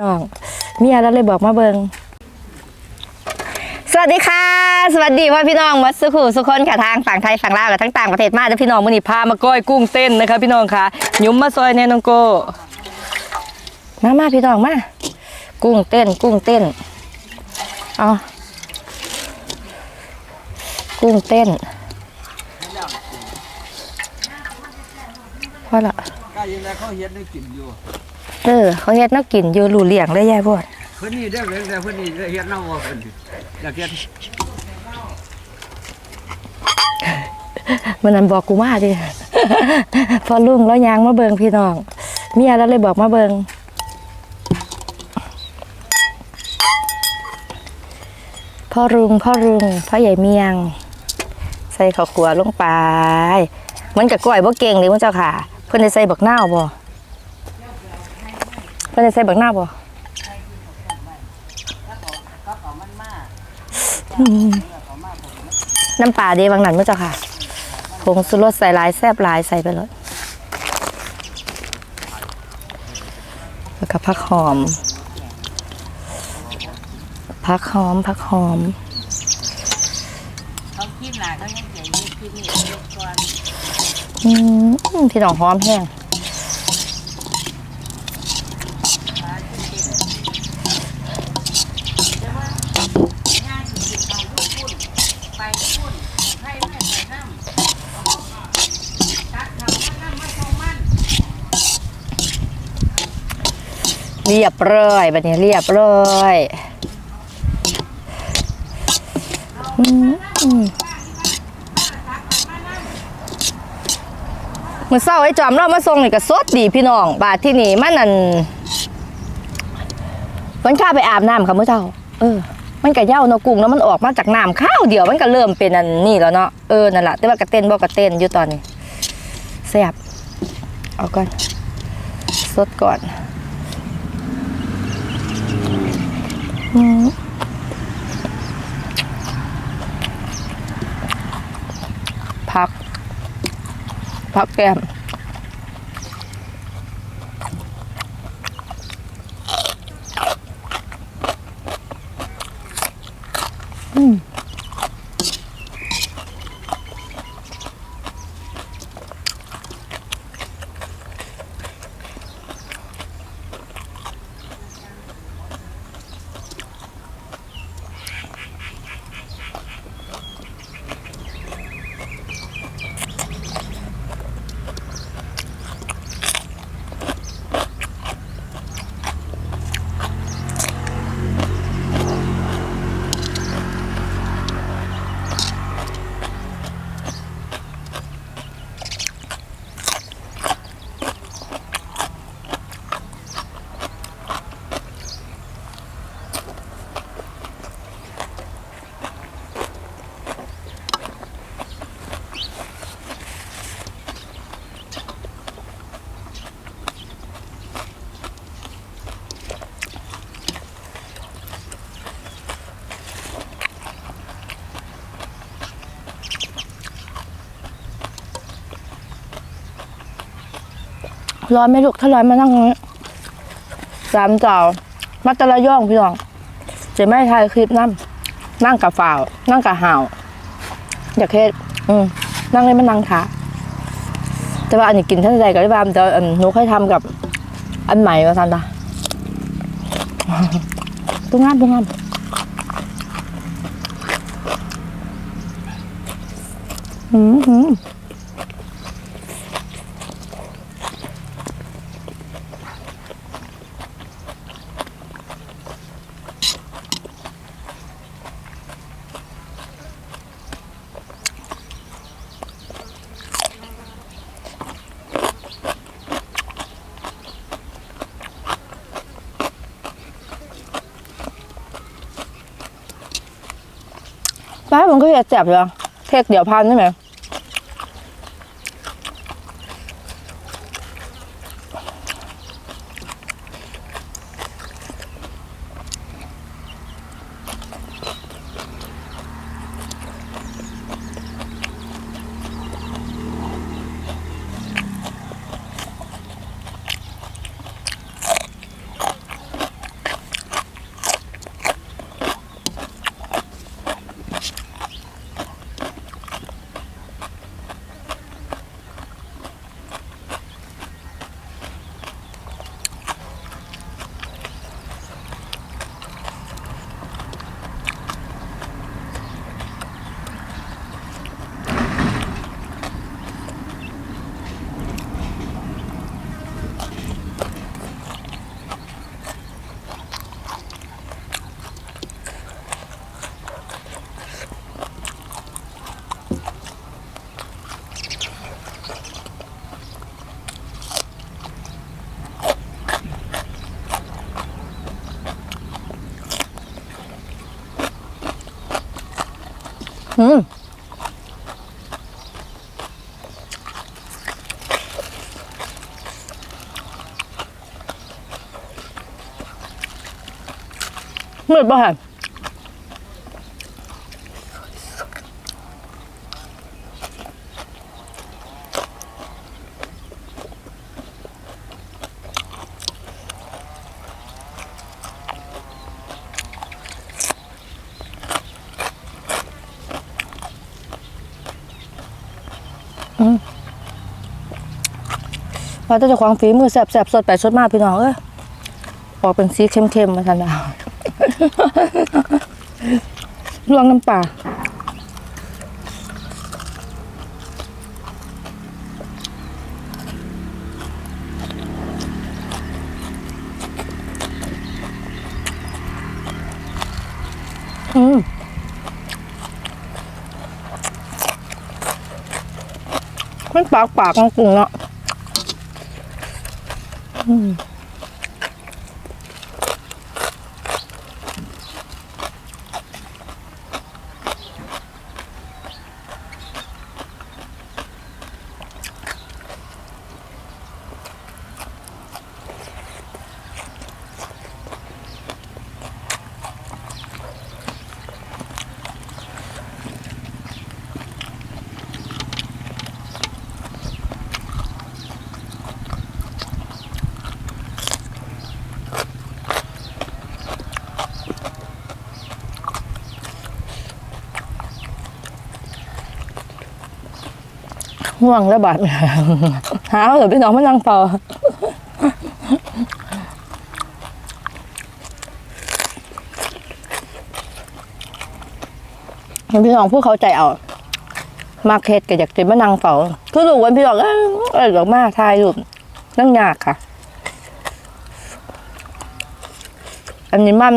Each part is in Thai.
น้องเมียแล้วเลยบอกมาเบิงสวัสดีค่ะ สวัสดีพ่อพี่น้องวัสุขุสุคนค่ะทางฝั่งไทยฝั่งลาวและทั้งต่างประเทศมาแล้วพี่น้องมื้อนี้พามาก้อยกุ้งเต้นนะคะ พี่น้องค่ะยุ้มมาซอยแนน้องโกมามาพี่น้องมากุ้งเต้น กุ้งเต้นเอากุ้งเต้นพอละก็ยังไงเขาเฮ็ดได้กินอยู่ เออเขาเฮ็ดแนักกินอยู่หลูเลี้ยงได้ยายพ่อเพิ่นนี่ได้เลยแต่เพิ่นนี่เฮ็ดเน่าว่าเพิ่นอยากเฮ็ดมันนั้นบอกกูมาดิ พอลุงแล้วยางมาเบิงพี่น้อง เมียแล้วเลยบอกมาเบิงพ่อรุงพ่อรุงพ่อใหญ่เมียง ใส่ข้าวขัวลงไป เหมือนกับก้อยบ่เก่งเลยมึงเจ้าค่ะ เพิ่นได้ใส่บักนาวบ่ เพิ่นได้ใส่บักนาบ่น้ำปลาเดบางนั้นมึงเจ้าค่ะผงสุรสใส่ลายแซบลายใส่ไปเลยแล้วก็ผักหอมผักหอมผักหอมเขาคิดหนาเขายังเจ๋งอยู่คิดนี่ยกก่อนอืมพี่น้องหอมแห้ง มาขึ้นเต้นแต่ว่าง่ายที่สุดเอาลูกพุ่นไปพุ่นให้แม่ใส่น้ำตัดเขามาน้ำมาทองมัน เรียบร้อยแบบนี้เรียบร้อยมือเศร้าไอ้จอมเรามาส่งนี่ก็สดดีพี่น้อง บาทที่นี่มันนั่นมันข้าไปอาบน้ำค่ะมือเจ้า เออ มันก็เย้าเนากุ้งแล้วมันออกมาจากน้ำข้าวเดียวมันก็เริ่มเป็นอันนี่แล้วเนาะ เออ นั่นแหละแต่ว่ากระเต้นบ่กระเต้นอยู่ตอนนี้แซ่บเอาก่อน สดก่อน พักพักแก้มอืม ร้อนไหมลูกถ้าร้อนมานั่งสามเจ้ามาตะละย่องพี่น้องจะไม่ถ่ายคลิปนั่งนั่งกับฝ่าวนั่งกับห่าวอยากเฮ็ดอืมนั่งเลยมันนั่งขาแต่ว่าอันนี้กินท่านใดกับที่บ้านแต่อันหนูเคยทำกับ อันใหม่มาทันตาตุ้งงามตุ้งงามอืม ป้ามันก็จะเจ็บอยู่อะเทกเดี๋ยวพันใช่ไหม อืมมืด ว่าแต่เจะควางฝีมือแสบๆสบสดไปสดมากพี่น้องเอ้ยออกเป็นสีเข้มๆมาทันดาวลวงน้ำปลาอืมมันปากปากของกุ้งเนาะ Hmm. ห่วงแล้วบาดหาเดี๋ยวพี่น้องมานั่งเป่าพี่น้องผู้เขาใจเอา มาเค็ดก็อยากจะมานั่งเฝ้าคือลูกวันพี่น้องเอ้ยเออดอกมาทายรูปนั่งยากค่ะ อันนี้มัน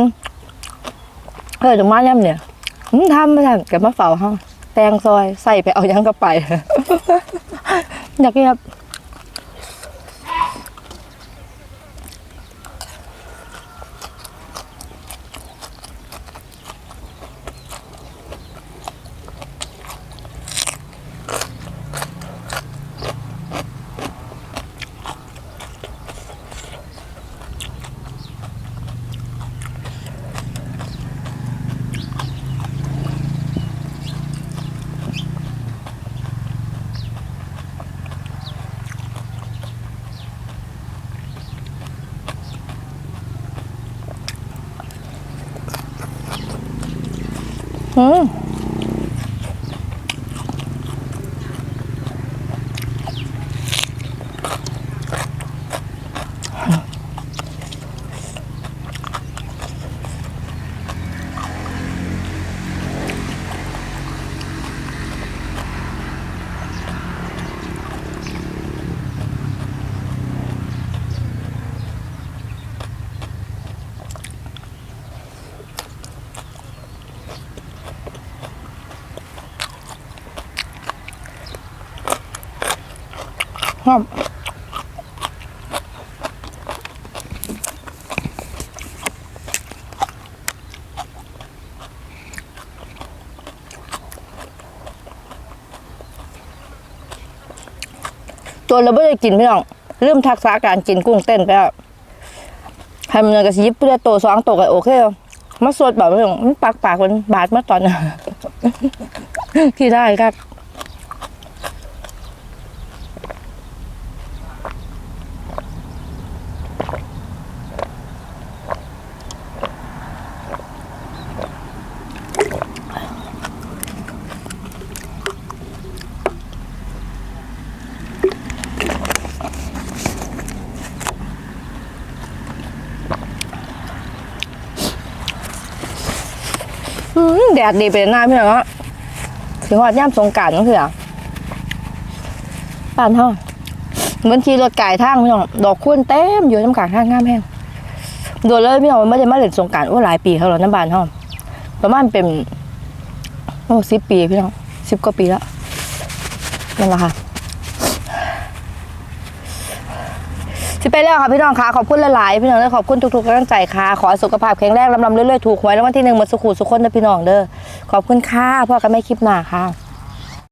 เออดอกมาย่ำเนี่ยทำม่ทันกับมาเฝ้าห้องแตงซอยใส่ไปเอายังก็ไป อยากเรียบ อื มหอมตัวเราไม่ได้กินพี่น้องลืมทักษะการกินกุ้งเต้นไปแล้วให้มันกระยิบเพื่อโตวสองโตวก็โอเคแล้วมาสวดแบบพี่น้องมันปากปากมันบาดมาตอนน่ะที่ได้ครับ ดดดีเป็นหน้าพี่น้องอะถือว่าย่ำสงกรารก็คืออะป่านเท่าเหมือนขี่รถไก่ทางพี่น้องดอกคุ้นเต็มอยู่น้ำกลางทางงามแห้งโดนเลยพี่น้องไม่ได้มาเล่นสงการโอ้หลายปีเขาแล้วน้ำบานเท่าประมาณเป็นโอ้สิบปีพี่น้องสิบกว่าปีแล้วนั่นแหละค่ะ สิไปแล้วค่ะพี่น้องค่ะขอบคุณหลายๆพี่น้องเลยขอบคุณทุกๆกำลังใจค่ะ ขอสุขภาพแข็งแรงลำๆเรื่อยๆถูกหวยรางวัลที่หนึ่งหมดสุขุสุขคนนะพี่น้องเด้อขอบคุณค่ะพ่อกันไม่คลิปหน้าค่ะ